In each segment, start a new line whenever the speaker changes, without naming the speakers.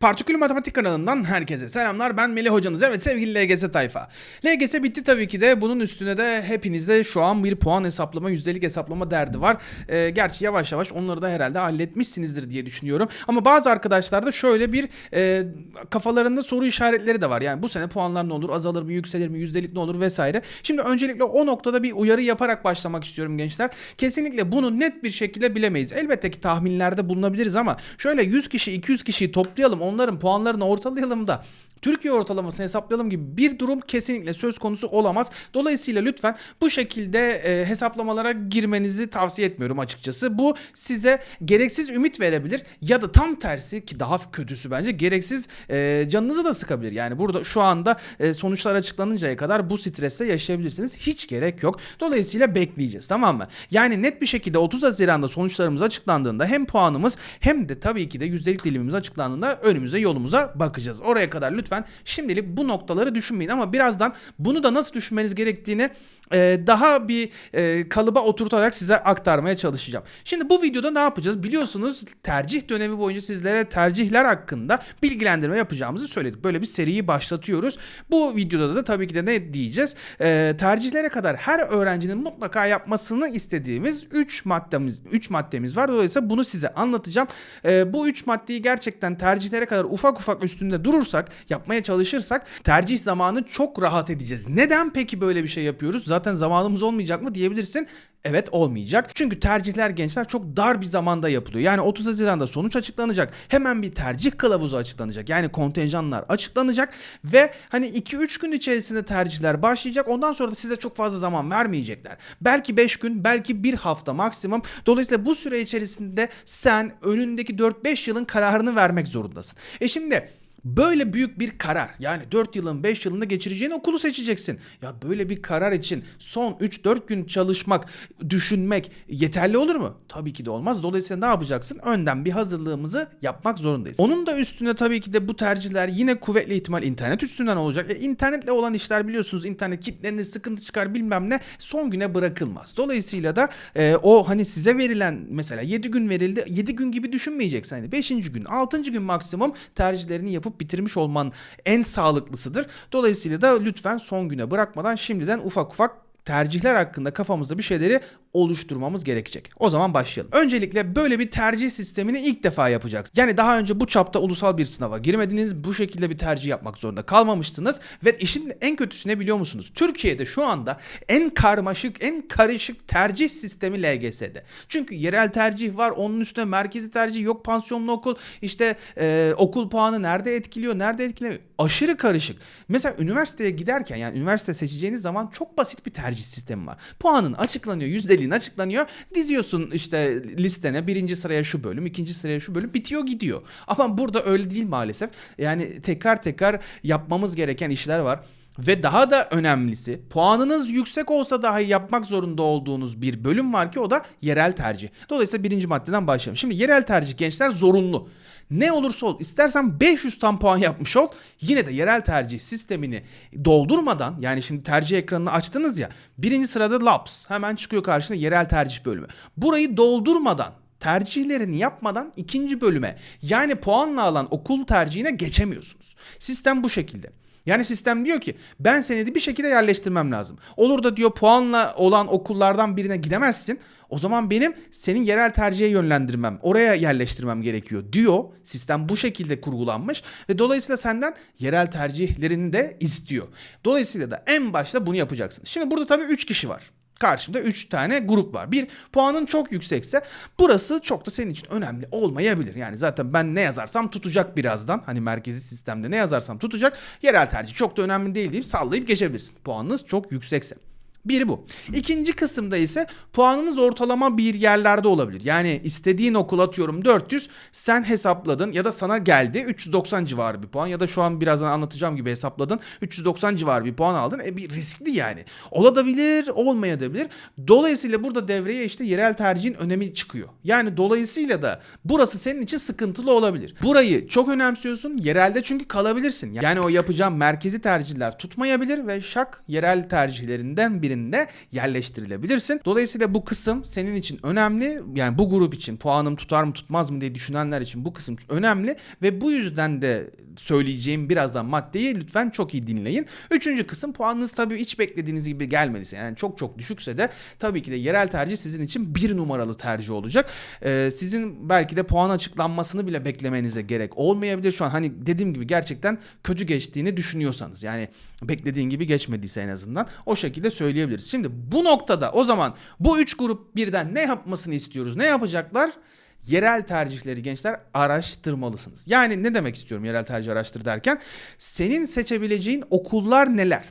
Partikül Matematik kanalından herkese selamlar. Ben Melih hocanız. Evet sevgili LGS tayfa. LGS bitti tabii ki de. Bunun üstüne de hepinizde şu an bir puan hesaplama, yüzdelik hesaplama derdi var. Ee, gerçi yavaş yavaş onları da herhalde halletmişsinizdir diye düşünüyorum. Ama bazı arkadaşlarda şöyle bir e, kafalarında soru işaretleri de var. Yani bu sene puanlar ne olur, azalır mı, yükselir mi, yüzdelik ne olur vesaire. Şimdi öncelikle o noktada bir uyarı yaparak başlamak istiyorum gençler. Kesinlikle bunu net bir şekilde bilemeyiz. Elbette ki tahminlerde bulunabiliriz ama şöyle 100 kişi, 200 kişiyi toplayalım, onların puanlarını ortalayalım da Türkiye ortalamasını hesaplayalım gibi bir durum kesinlikle söz konusu olamaz. Dolayısıyla lütfen bu şekilde e, hesaplamalara girmenizi tavsiye etmiyorum açıkçası. Bu size gereksiz ümit verebilir ya da tam tersi ki daha kötüsü bence gereksiz e, canınızı da sıkabilir. Yani burada şu anda e, sonuçlar açıklanıncaya kadar bu stresle yaşayabilirsiniz. Hiç gerek yok. Dolayısıyla bekleyeceğiz tamam mı? Yani net bir şekilde 30 Haziran'da sonuçlarımız açıklandığında hem puanımız hem de tabii ki de yüzdelik dilimimiz açıklandığında önümüze yolumuza bakacağız. Oraya kadar lütfen şimdilik bu noktaları düşünmeyin ama birazdan bunu da nasıl düşünmeniz gerektiğini e, daha bir e, kalıba oturtarak size aktarmaya çalışacağım. Şimdi bu videoda ne yapacağız? Biliyorsunuz tercih dönemi boyunca sizlere tercihler hakkında bilgilendirme yapacağımızı söyledik. Böyle bir seriyi başlatıyoruz. Bu videoda da tabii ki de ne diyeceğiz? E, tercihlere kadar her öğrencinin mutlaka yapmasını istediğimiz 3 maddemiz 3 maddemiz var. Dolayısıyla bunu size anlatacağım. E, bu 3 maddeyi gerçekten tercihlere kadar ufak ufak üstünde durursak, yapmaya çalışırsak tercih zamanı çok rahat edeceğiz. Neden peki böyle bir şey yapıyoruz? Zaten zamanımız olmayacak mı diyebilirsin. Evet olmayacak. Çünkü tercihler gençler çok dar bir zamanda yapılıyor. Yani 30 Haziran'da sonuç açıklanacak. Hemen bir tercih kılavuzu açıklanacak. Yani kontenjanlar açıklanacak ve hani 2-3 gün içerisinde tercihler başlayacak. Ondan sonra da size çok fazla zaman vermeyecekler. Belki 5 gün, belki 1 hafta maksimum. Dolayısıyla bu süre içerisinde sen önündeki 4-5 yılın kararını vermek zorundasın. E şimdi Böyle büyük bir karar yani 4 yılın 5 yılında geçireceğin okulu seçeceksin. Ya böyle bir karar için son 3-4 gün çalışmak, düşünmek yeterli olur mu? Tabii ki de olmaz. Dolayısıyla ne yapacaksın? Önden bir hazırlığımızı yapmak zorundayız. Onun da üstüne tabii ki de bu tercihler yine kuvvetli ihtimal internet üstünden olacak. E, internetle olan işler biliyorsunuz internet kitlerinde sıkıntı çıkar bilmem ne son güne bırakılmaz. Dolayısıyla da e, o hani size verilen mesela 7 gün verildi 7 gün gibi düşünmeyeceksin. Hani 5. gün 6. gün maksimum tercihlerini yapıp bitirmiş olman en sağlıklısıdır. Dolayısıyla da lütfen son güne bırakmadan şimdiden ufak ufak tercihler hakkında kafamızda bir şeyleri oluşturmamız gerekecek. O zaman başlayalım. Öncelikle böyle bir tercih sistemini ilk defa yapacaksınız. Yani daha önce bu çapta ulusal bir sınava girmediniz, bu şekilde bir tercih yapmak zorunda kalmamıştınız ve işin en kötüsü ne biliyor musunuz? Türkiye'de şu anda en karmaşık, en karışık tercih sistemi LGS'de. Çünkü yerel tercih var, onun üstüne merkezi tercih yok, pansiyonlu okul, işte e, okul puanı nerede etkiliyor, nerede etkilemiyor. Aşırı karışık. Mesela üniversiteye giderken yani üniversite seçeceğiniz zaman çok basit bir tercih sistemi var. Puanın açıklanıyor, yüzdeliğin açıklanıyor. Diziyorsun işte listene birinci sıraya şu bölüm, ikinci sıraya şu bölüm bitiyor gidiyor. Ama burada öyle değil maalesef. Yani tekrar tekrar yapmamız gereken işler var. Ve daha da önemlisi puanınız yüksek olsa dahi yapmak zorunda olduğunuz bir bölüm var ki o da yerel tercih. Dolayısıyla birinci maddeden başlayalım. Şimdi yerel tercih gençler zorunlu. Ne olursa ol istersen 500 tam puan yapmış ol yine de yerel tercih sistemini doldurmadan yani şimdi tercih ekranını açtınız ya birinci sırada LAPS hemen çıkıyor karşına yerel tercih bölümü. Burayı doldurmadan tercihlerini yapmadan ikinci bölüme yani puanla alan okul tercihine geçemiyorsunuz. Sistem bu şekilde. Yani sistem diyor ki ben seni de bir şekilde yerleştirmem lazım. Olur da diyor puanla olan okullardan birine gidemezsin. O zaman benim senin yerel tercihe yönlendirmem, oraya yerleştirmem gerekiyor diyor. Sistem bu şekilde kurgulanmış ve dolayısıyla senden yerel tercihlerini de istiyor. Dolayısıyla da en başta bunu yapacaksın. Şimdi burada tabii 3 kişi var. Karşımda 3 tane grup var. Bir puanın çok yüksekse burası çok da senin için önemli olmayabilir. Yani zaten ben ne yazarsam tutacak birazdan. Hani merkezi sistemde ne yazarsam tutacak. Yerel tercih çok da önemli değil deyip sallayıp geçebilirsin. Puanınız çok yüksekse. Biri bu. İkinci kısımda ise puanınız ortalama bir yerlerde olabilir. Yani istediğin okul atıyorum 400 sen hesapladın ya da sana geldi 390 civarı bir puan ya da şu an birazdan anlatacağım gibi hesapladın 390 civarı bir puan aldın. E bir riskli yani. Olabilir olmayabilir. Dolayısıyla burada devreye işte yerel tercihin önemi çıkıyor. Yani dolayısıyla da burası senin için sıkıntılı olabilir. Burayı çok önemsiyorsun. Yerelde çünkü kalabilirsin. Yani o yapacağım merkezi tercihler tutmayabilir ve şak yerel tercihlerinden biri birinde yerleştirilebilirsin. Dolayısıyla bu kısım senin için önemli. Yani bu grup için puanım tutar mı tutmaz mı diye düşünenler için bu kısım önemli ve bu yüzden de söyleyeceğim birazdan maddeyi lütfen çok iyi dinleyin. Üçüncü kısım puanınız tabii hiç beklediğiniz gibi gelmediyse yani çok çok düşükse de tabii ki de yerel tercih sizin için bir numaralı tercih olacak. Ee, sizin belki de puan açıklanmasını bile beklemenize gerek olmayabilir. Şu an hani dediğim gibi gerçekten kötü geçtiğini düşünüyorsanız yani beklediğin gibi geçmediyse en azından o şekilde söyleyebiliriz. Şimdi bu noktada o zaman bu üç grup birden ne yapmasını istiyoruz? Ne yapacaklar? Yerel tercihleri gençler araştırmalısınız. Yani ne demek istiyorum yerel tercih araştır derken? Senin seçebileceğin okullar neler?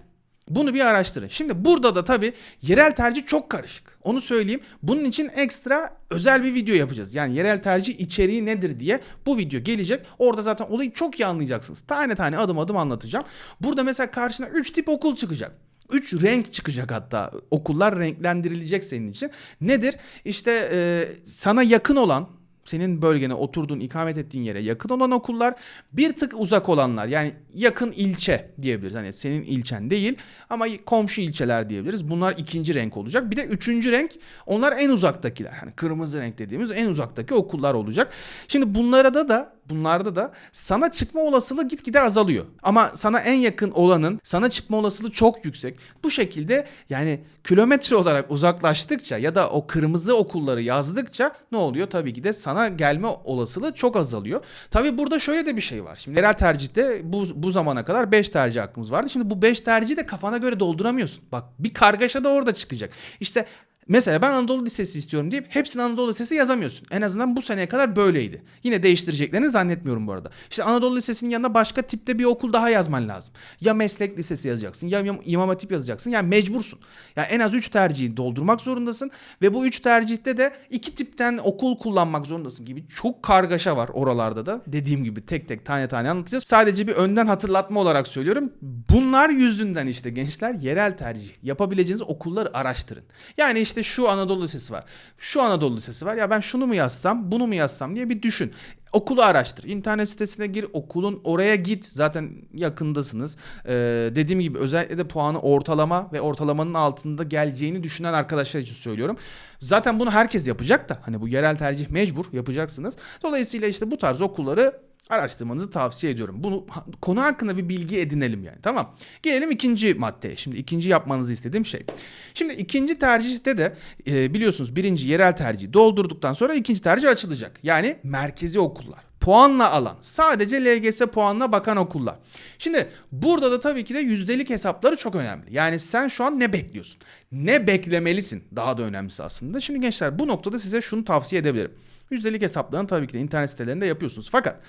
Bunu bir araştırın. Şimdi burada da tabii yerel tercih çok karışık. Onu söyleyeyim. Bunun için ekstra özel bir video yapacağız. Yani yerel tercih içeriği nedir diye bu video gelecek. Orada zaten olayı çok iyi anlayacaksınız. Tane tane adım adım anlatacağım. Burada mesela karşına 3 tip okul çıkacak. 3 renk çıkacak hatta. Okullar renklendirilecek senin için. Nedir? İşte e, sana yakın olan senin bölgene oturduğun, ikamet ettiğin yere yakın olan okullar, bir tık uzak olanlar yani yakın ilçe diyebiliriz. Hani senin ilçen değil ama komşu ilçeler diyebiliriz. Bunlar ikinci renk olacak. Bir de üçüncü renk onlar en uzaktakiler. Hani kırmızı renk dediğimiz en uzaktaki okullar olacak. Şimdi bunlara da da bunlarda da sana çıkma olasılığı gitgide azalıyor. Ama sana en yakın olanın sana çıkma olasılığı çok yüksek. Bu şekilde yani kilometre olarak uzaklaştıkça ya da o kırmızı okulları yazdıkça ne oluyor? Tabii ki de sana gelme olasılığı çok azalıyor. Tabii burada şöyle de bir şey var. Şimdi yerel tercihte bu, bu zamana kadar 5 tercih hakkımız vardı. Şimdi bu 5 tercihi de kafana göre dolduramıyorsun. Bak bir kargaşa da orada çıkacak. İşte Mesela ben Anadolu Lisesi istiyorum deyip hepsini Anadolu Lisesi yazamıyorsun. En azından bu seneye kadar böyleydi. Yine değiştireceklerini zannetmiyorum bu arada. İşte Anadolu Lisesi'nin yanına başka tipte bir okul daha yazman lazım. Ya meslek lisesi yazacaksın ya İmam Hatip yazacaksın. Yani mecbursun. Yani en az 3 tercihi doldurmak zorundasın ve bu 3 tercihte de iki tipten okul kullanmak zorundasın gibi çok kargaşa var oralarda da. Dediğim gibi tek tek tane tane anlatacağız. Sadece bir önden hatırlatma olarak söylüyorum. Bunlar yüzünden işte gençler yerel tercih yapabileceğiniz okulları araştırın. Yani işte işte şu Anadolu Lisesi var. Şu Anadolu Lisesi var. Ya ben şunu mu yazsam, bunu mu yazsam diye bir düşün. Okulu araştır. İnternet sitesine gir. Okulun oraya git. Zaten yakındasınız. Ee, dediğim gibi özellikle de puanı ortalama ve ortalamanın altında geleceğini düşünen arkadaşlar için söylüyorum. Zaten bunu herkes yapacak da. Hani bu yerel tercih mecbur yapacaksınız. Dolayısıyla işte bu tarz okulları araştırmanızı tavsiye ediyorum. Bunu konu hakkında bir bilgi edinelim yani. Tamam. Gelelim ikinci maddeye. Şimdi ikinci yapmanızı istediğim şey. Şimdi ikinci tercihte de e, biliyorsunuz birinci yerel tercihi doldurduktan sonra ikinci tercih açılacak. Yani merkezi okullar puanla alan, sadece LGS puanına bakan okullar. Şimdi burada da tabii ki de yüzdelik hesapları çok önemli. Yani sen şu an ne bekliyorsun? Ne beklemelisin? Daha da önemlisi aslında. Şimdi gençler bu noktada size şunu tavsiye edebilirim. Yüzdelik hesaplarını tabii ki de internet sitelerinde yapıyorsunuz. Fakat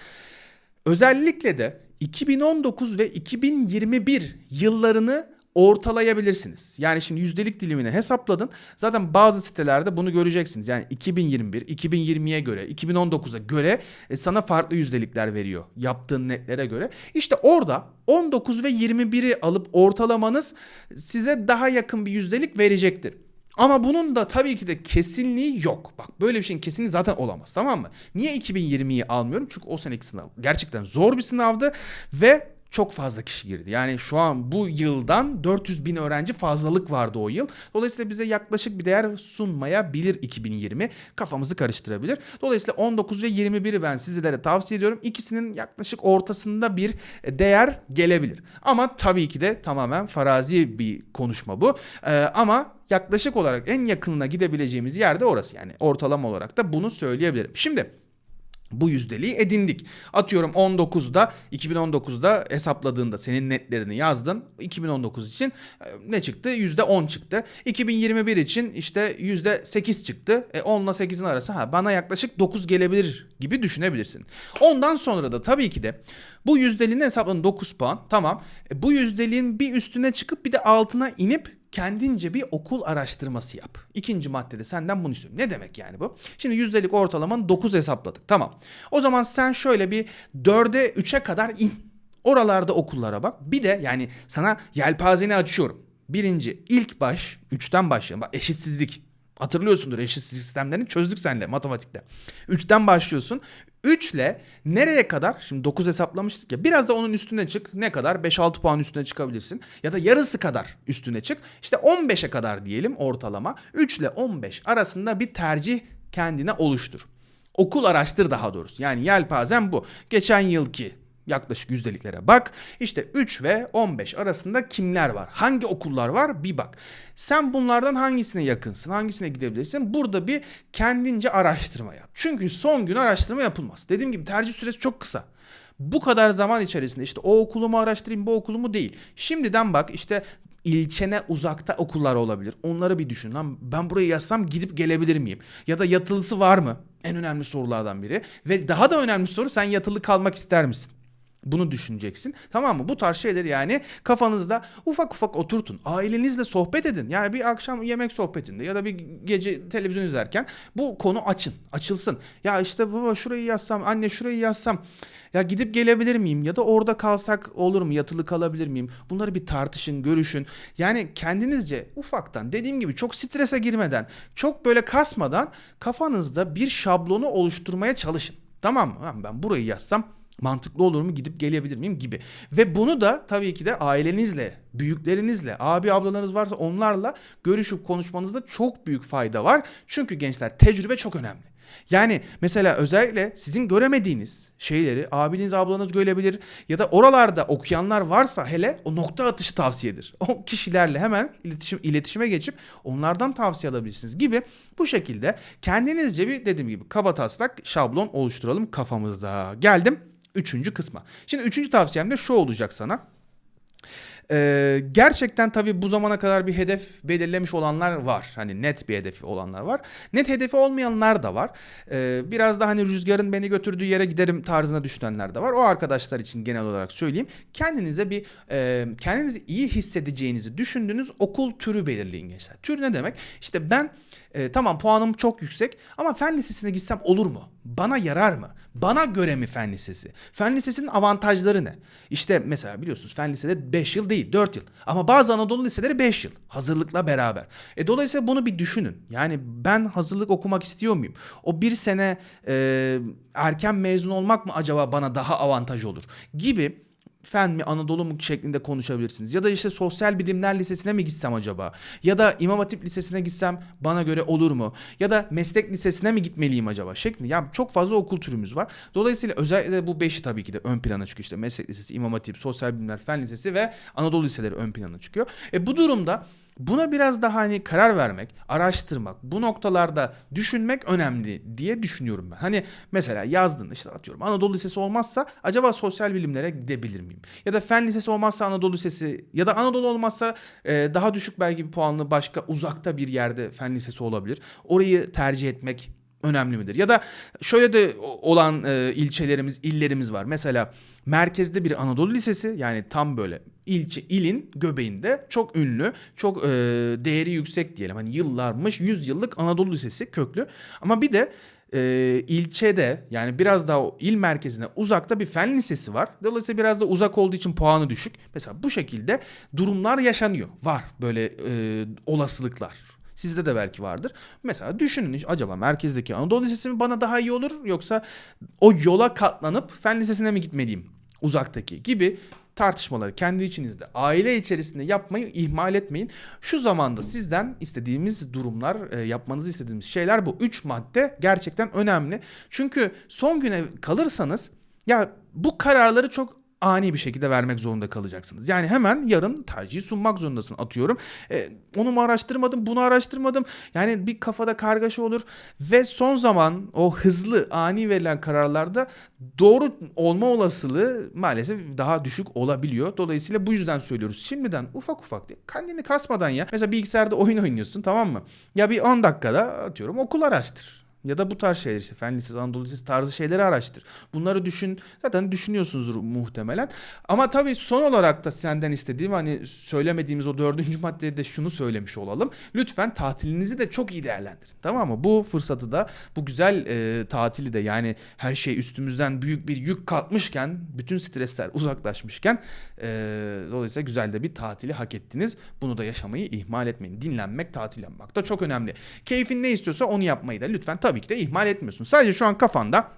özellikle de 2019 ve 2021 yıllarını ortalayabilirsiniz. Yani şimdi yüzdelik dilimini hesapladın. Zaten bazı sitelerde bunu göreceksiniz. Yani 2021, 2020'ye göre, 2019'a göre e, sana farklı yüzdelikler veriyor. Yaptığın netlere göre. İşte orada 19 ve 21'i alıp ortalamanız size daha yakın bir yüzdelik verecektir. Ama bunun da tabii ki de kesinliği yok. Bak böyle bir şeyin kesinliği zaten olamaz tamam mı? Niye 2020'yi almıyorum? Çünkü o seneki sınav gerçekten zor bir sınavdı ve çok fazla kişi girdi. Yani şu an bu yıldan 400 bin öğrenci fazlalık vardı o yıl. Dolayısıyla bize yaklaşık bir değer sunmayabilir 2020. Kafamızı karıştırabilir. Dolayısıyla 19 ve 21'i ben sizlere tavsiye ediyorum. İkisinin yaklaşık ortasında bir değer gelebilir. Ama tabii ki de tamamen farazi bir konuşma bu. Ee, ama yaklaşık olarak en yakınına gidebileceğimiz yerde orası. Yani ortalama olarak da bunu söyleyebilirim. Şimdi bu yüzdeliği edindik. Atıyorum 19'da 2019'da hesapladığında senin netlerini yazdın. 2019 için e, ne çıktı? %10 çıktı. 2021 için işte %8 çıktı. E 10 ile 8'in arası ha bana yaklaşık 9 gelebilir gibi düşünebilirsin. Ondan sonra da tabii ki de bu yüzdeliğini hesapladın 9 puan. Tamam. E bu yüzdeliğin bir üstüne çıkıp bir de altına inip kendince bir okul araştırması yap. İkinci maddede senden bunu istiyorum. Ne demek yani bu? Şimdi yüzdelik ortalamanı 9 hesapladık. Tamam. O zaman sen şöyle bir 4'e 3'e kadar in. Oralarda okullara bak. Bir de yani sana yelpazeni açıyorum. Birinci ilk baş 3'ten başlayalım. Bak eşitsizlik Hatırlıyorsundur eşit sistemlerini çözdük seninle matematikte. 3'ten başlıyorsun. 3 ile nereye kadar? Şimdi 9 hesaplamıştık ya. Biraz da onun üstüne çık. Ne kadar? 5-6 puan üstüne çıkabilirsin. Ya da yarısı kadar üstüne çık. İşte 15'e kadar diyelim ortalama. 3 ile 15 arasında bir tercih kendine oluştur. Okul araştır daha doğrusu. Yani yelpazen bu. Geçen yılki yaklaşık yüzdeliklere bak. İşte 3 ve 15 arasında kimler var? Hangi okullar var? Bir bak. Sen bunlardan hangisine yakınsın? Hangisine gidebilirsin? Burada bir kendince araştırma yap. Çünkü son gün araştırma yapılmaz. Dediğim gibi tercih süresi çok kısa. Bu kadar zaman içerisinde işte o okulumu araştırayım bu okulumu değil. Şimdiden bak işte ilçene uzakta okullar olabilir. Onları bir düşün. Lan ben burayı yazsam gidip gelebilir miyim? Ya da yatılısı var mı? En önemli sorulardan biri. Ve daha da önemli soru sen yatılı kalmak ister misin? Bunu düşüneceksin. Tamam mı? Bu tarz şeyleri yani kafanızda ufak ufak oturtun. Ailenizle sohbet edin. Yani bir akşam yemek sohbetinde ya da bir gece televizyon izlerken bu konu açın. Açılsın. Ya işte baba şurayı yazsam, anne şurayı yazsam. Ya gidip gelebilir miyim? Ya da orada kalsak olur mu? Yatılı kalabilir miyim? Bunları bir tartışın, görüşün. Yani kendinizce ufaktan dediğim gibi çok strese girmeden, çok böyle kasmadan kafanızda bir şablonu oluşturmaya çalışın. Tamam mı? Ben burayı yazsam mantıklı olur mu gidip gelebilir miyim gibi. Ve bunu da tabii ki de ailenizle, büyüklerinizle, abi ablalarınız varsa onlarla görüşüp konuşmanızda çok büyük fayda var. Çünkü gençler tecrübe çok önemli. Yani mesela özellikle sizin göremediğiniz şeyleri abiniz ablanız görebilir ya da oralarda okuyanlar varsa hele o nokta atışı tavsiyedir. O kişilerle hemen iletişim iletişime geçip onlardan tavsiye alabilirsiniz gibi bu şekilde kendinizce bir dediğim gibi kaba taslak şablon oluşturalım kafamızda. Geldim üçüncü kısma. Şimdi üçüncü tavsiyem de şu olacak sana. Ee, gerçekten tabii bu zamana kadar bir hedef belirlemiş olanlar var. Hani net bir hedefi olanlar var. Net hedefi olmayanlar da var. Ee, biraz da hani rüzgarın beni götürdüğü yere giderim tarzına düşünenler de var. O arkadaşlar için genel olarak söyleyeyim. Kendinize bir e, kendinizi iyi hissedeceğinizi düşündüğünüz okul türü belirleyin gençler. Tür ne demek? İşte ben e, tamam puanım çok yüksek ama fen lisesine gitsem olur mu? Bana yarar mı? Bana göre mi fen lisesi? Fen lisesinin avantajları ne? İşte mesela biliyorsunuz fen lisede 5 yıl değil 4 yıl. Ama bazı Anadolu liseleri 5 yıl. Hazırlıkla beraber. E, dolayısıyla bunu bir düşünün. Yani ben hazırlık okumak istiyor muyum? O bir sene e, erken mezun olmak mı acaba bana daha avantaj olur? Gibi fen mi Anadolu mu şeklinde konuşabilirsiniz. Ya da işte sosyal bilimler lisesine mi gitsem acaba? Ya da İmam Hatip lisesine gitsem bana göre olur mu? Ya da meslek lisesine mi gitmeliyim acaba? Şeklinde. Yani çok fazla okul türümüz var. Dolayısıyla özellikle bu beşi tabii ki de ön plana çıkıyor. İşte meslek lisesi, İmam Hatip, sosyal bilimler, fen lisesi ve Anadolu liseleri ön plana çıkıyor. E bu durumda Buna biraz daha hani karar vermek, araştırmak, bu noktalarda düşünmek önemli diye düşünüyorum ben. Hani mesela yazdın işte atıyorum Anadolu Lisesi olmazsa acaba sosyal bilimlere gidebilir miyim? Ya da fen lisesi olmazsa Anadolu Lisesi ya da Anadolu olmazsa e, daha düşük belki bir puanlı başka uzakta bir yerde fen lisesi olabilir. Orayı tercih etmek önemli midir? Ya da şöyle de olan e, ilçelerimiz, illerimiz var. Mesela merkezde bir Anadolu Lisesi yani tam böyle ilçe ilin göbeğinde çok ünlü, çok e, değeri yüksek diyelim. Hani yıllarmış, 100 yıllık Anadolu Lisesi köklü. Ama bir de e, ilçede yani biraz daha il merkezine uzakta bir fen lisesi var. Dolayısıyla biraz da uzak olduğu için puanı düşük. Mesela bu şekilde durumlar yaşanıyor. Var böyle e, olasılıklar. Sizde de belki vardır. Mesela düşünün acaba merkezdeki Anadolu Lisesi mi bana daha iyi olur yoksa o yola katlanıp fen lisesine mi gitmeliyim uzaktaki gibi tartışmaları kendi içinizde, aile içerisinde yapmayı ihmal etmeyin. Şu zamanda sizden istediğimiz durumlar, e, yapmanızı istediğimiz şeyler bu. Üç madde gerçekten önemli. Çünkü son güne kalırsanız ya bu kararları çok ani bir şekilde vermek zorunda kalacaksınız. Yani hemen yarın tercih sunmak zorundasın atıyorum. E, onu mu araştırmadım, bunu araştırmadım. Yani bir kafada kargaşa olur ve son zaman o hızlı, ani verilen kararlarda doğru olma olasılığı maalesef daha düşük olabiliyor. Dolayısıyla bu yüzden söylüyoruz. Şimdiden ufak ufak diye kendini kasmadan ya. Mesela bilgisayarda oyun oynuyorsun tamam mı? Ya bir 10 dakikada atıyorum okul araştır. Ya da bu tarz şeyler işte fen lisesi, Anadolu Lisesi tarzı şeyleri araştır. Bunları düşün. Zaten düşünüyorsunuzdur muhtemelen. Ama tabii son olarak da senden istediğim hani söylemediğimiz o dördüncü maddede de şunu söylemiş olalım. Lütfen tatilinizi de çok iyi değerlendirin. Tamam mı? Bu fırsatı da bu güzel e, tatili de yani her şey üstümüzden büyük bir yük kalkmışken bütün stresler uzaklaşmışken e, dolayısıyla güzel de bir tatili hak ettiniz. Bunu da yaşamayı ihmal etmeyin. Dinlenmek, tatil yapmak da çok önemli. Keyfin ne istiyorsa onu yapmayı da lütfen tabii ki de ihmal etmiyorsun. Sadece şu an kafanda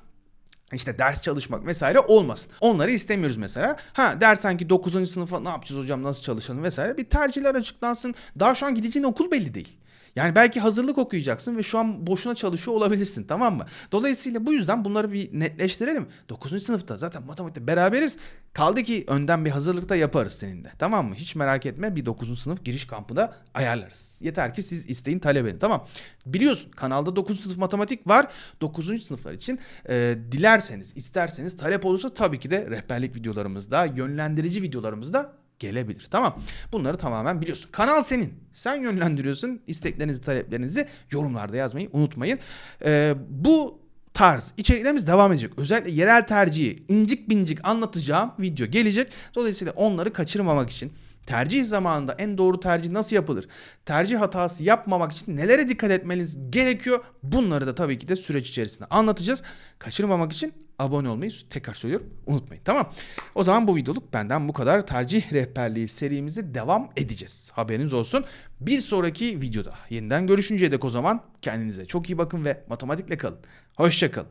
işte ders çalışmak vesaire olmasın. Onları istemiyoruz mesela. Ha dersen ki 9. sınıfa ne yapacağız hocam nasıl çalışalım vesaire. Bir tercihler açıklansın. Daha şu an gideceğin okul belli değil. Yani belki hazırlık okuyacaksın ve şu an boşuna çalışıyor olabilirsin tamam mı? Dolayısıyla bu yüzden bunları bir netleştirelim. 9. sınıfta zaten matematikte beraberiz. Kaldı ki önden bir hazırlıkta yaparız seninle. Tamam mı? Hiç merak etme bir 9. sınıf giriş kampında ayarlarız. Yeter ki siz isteyin talep edin tamam. Biliyorsun kanalda 9. sınıf matematik var. 9. sınıflar için e, dilerseniz isterseniz talep olursa tabii ki de rehberlik videolarımızda yönlendirici videolarımızda gelebilir. Tamam. Bunları tamamen biliyorsun. Kanal senin. Sen yönlendiriyorsun. İsteklerinizi, taleplerinizi yorumlarda yazmayı unutmayın. Ee, bu tarz içeriklerimiz devam edecek. Özellikle yerel tercihi incik bincik anlatacağım video gelecek. Dolayısıyla onları kaçırmamak için tercih zamanında en doğru tercih nasıl yapılır? Tercih hatası yapmamak için nelere dikkat etmeniz gerekiyor? Bunları da tabii ki de süreç içerisinde anlatacağız. Kaçırmamak için abone olmayı tekrar söylüyorum unutmayın tamam. O zaman bu videoluk benden bu kadar. Tercih rehberliği serimize devam edeceğiz. Haberiniz olsun. Bir sonraki videoda yeniden görüşünceye dek o zaman kendinize çok iyi bakın ve matematikle kalın. Hoşçakalın.